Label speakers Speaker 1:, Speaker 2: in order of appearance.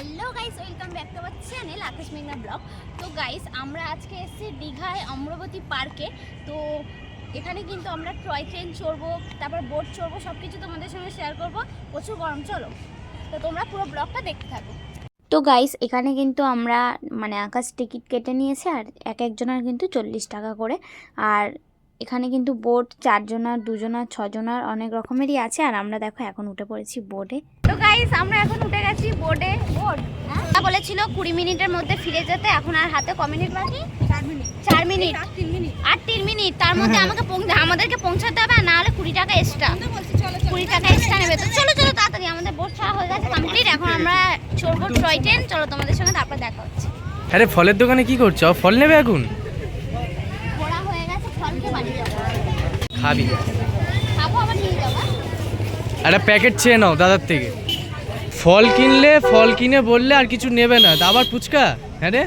Speaker 1: Hello guys, welcome back to our channel Akash মেঘনা blog. তো guys, আমরা আজকে এসেছি দীঘায় অমরাবতী পার্কে। তো এখানে কিন্তু আমরা টয় ট্রেন চড়বো, তারপর বোট চড়বো সব কিছু তোমাদের সঙ্গে শেয়ার করব। প্রচুর গরম, চলো। তো তোমরা পুরো ব্লগটা দেখতে থাকো। তো গাইস, এখানে কিন্তু আমরা মানে আকাশ টিকিট কেটে নিয়েছে, আর এক একজনের কিন্তু চল্লিশ টাকা করে। আর এখানে কিন্তু বোট চারজনার, দুজনার, ছজনার অনেক রকমেরই আছে। আর আমরা দেখো, এখন উঠে পড়েছি বোটে। তো গাইস, আমরা এখন উঠে গেছি বোটে। বলেছিল কুড়ি মিনিটের মধ্যে ফিরে যেতে এখন আর হাতে ক মিনিট বাকি?
Speaker 2: চার মিনিট। আর তিন মিনিট
Speaker 1: তার মধ্যে আমাকে পৌঁছে আমাদেরকে পৌঁছাতে হবে আর না হলে কুড়ি টাকা এক্সট্রা
Speaker 2: আমরা বলছি চলো চলো
Speaker 1: কুড়ি টাকা এক্সট্রা নেবে। তো চলো চলো তাড়াতাড়ি আমাদের বোট ছাড়া হয়ে গেছে কমপ্লিট এখন আমরা চড়বো টয় ট্রেন চলো তোমাদের সঙ্গে তারপর দেখা হচ্ছে।
Speaker 3: আরে ফলের দোকানে কি করছ? ফল নেবে এখন?
Speaker 1: হয়ে গেছে ফলকে
Speaker 3: খাবি।
Speaker 1: খাব আবার নিয়ে যাব
Speaker 3: একটা প্যাকেট চেয়ে নাও দাদার থেকে। ফল কিনলে ফল কিনে বললে আর কিছু নেবে না। আবার ফুচকা? হ্যাঁ রে।